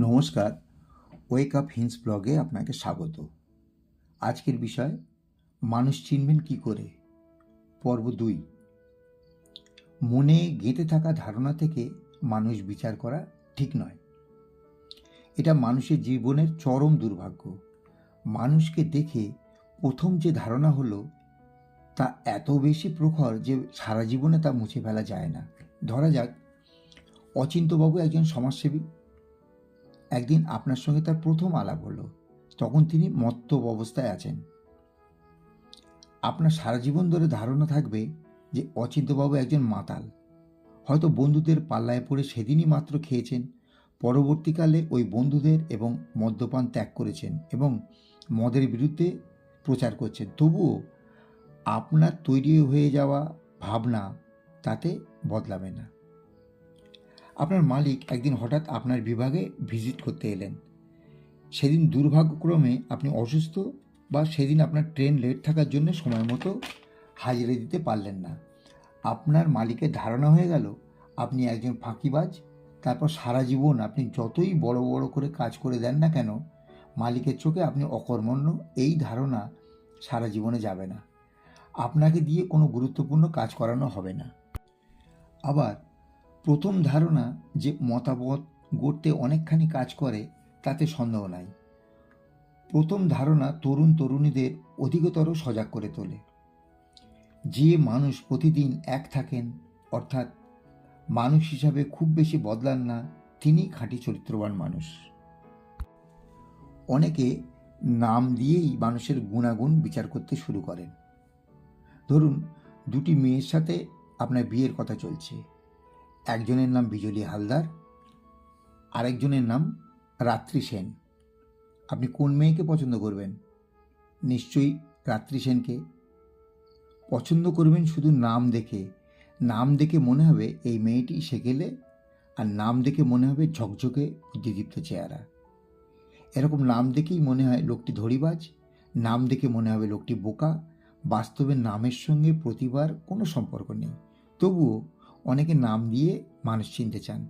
নমস্কার wake up hinge ব্লগে আপনাকে স্বাগত। আজকের বিষয়, মানুষ চিনবেন কি করে? পর্ব দুই, মনে গেঁথে থাকা ধারণা থেকে মানুষ বিচার করা ঠিক নয়। এটা মানুষের জীবনের চরম দুর্ভাগ্য। মানুষকে দেখে প্রথম যে ধারণা হলো, তা এত বেশি প্রখর যে সারা জীবনে তা মুছে ফেলা যায় না। ধরা যাক, অচিন্তবাবু একজন সমাজসেবী। একদিন আপনার সঙ্গে তার প্রথম আলাপ হলো। তখন তিনি মত্ত অবস্থায় আছেন। আপনার সারা জীবন ধরে ধারণা থাকবে যে অচিন্তবাবু একজন মাতাল। হয়তো বন্ধুদের পাল্লায় পড়ে সেদিনই মাত্র খেয়েছেন। পরবর্তীকালে ওই বন্ধুদের এবং মদ্যপান ত্যাগ করেছেন এবং মদের বিরুদ্ধে প্রচার করছেন। তবুও আপনার তৈরি হয়ে যাওয়া ভাবনা তাতে বদলাবে না। আপনার মালিক একদিন হঠাৎ আপনার বিভাগে ভিজিট করতে এলেন। সেদিন দুর্ভাগ্যক্রমে আপনি অসুস্থ বা সেদিন আপনার ট্রেন লেট থাকার জন্য সময় মতো হাজিরা দিতে পারলেন না। আপনার মালিকের ধারণা হয়ে গেল, আপনি একজন ফাঁকিবাজ, তারপর সারা জীবন আপনি যতই বড় বড় করে কাজ করে দেন না কেন, মালিকের চোখে আপনি অকর্মণ্য, এই ধারণা সারা জীবনে যাবে না। আপনাকে দিয়ে কোনো গুরুত্বপূর্ণ কাজ করানো হবে না। আবার প্রথম ধারণা যে মতামত গড়তে অনেকখানি কাজ করে, তাতে সন্দেহ নাই। প্রথম ধারণা তরুণ তরুণীদের অধিকতর সজাগ করে তোলে। যে মানুষ প্রতিদিন এক থাকেন, অর্থাৎ মানুষ হিসাবে খুব বেশি বদলান না তিনি খাঁটি চরিত্রবান মানুষ। অনেকে নাম দিয়েই মানুষের গুণাগুণ বিচার করতে শুরু করেন। ধরুন, দুটি মেয়ের সাথে আপনার বিয়ের কথা চলছে। একজনের নাম বিজলি হালদার, আরেকজনের নাম রাত্রি সেন। আপনি কোন মেয়েকে পছন্দ করবেন? নিশ্চয়ই রাত্রি সেনকে। পছন্দ করবেন শুধু নাম দেখে। নাম দেখে মনে হবে এই মেয়েটি সেকেলে, আর নাম দেখে মনে হবে ঝকঝকে বুদ্ধিদীপ্ত চেহারা। এরকম নাম দেখেই মনে হয় লোকটি ধরিবাজ নাম দেখে মনে হবে লোকটি বোকা। বাস্তবে নামের সঙ্গে প্রতিবার কোনো সম্পর্ক নেই। তবুও অনেকে নাম দিয়ে মানুষ চিনতে চান।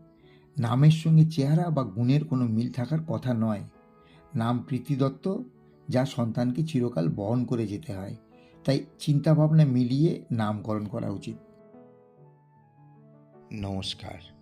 নামের সঙ্গে চেহারা বা গুণের কোনো মিল থাকার কথা নয়। নাম প্রীতি দত্ত, যা সন্তানকে চিরকাল বহন করে যেতে হয়। তাই চিন্তাভাবনা মিলিয়ে নামকরণ করা উচিত। নমস্কার।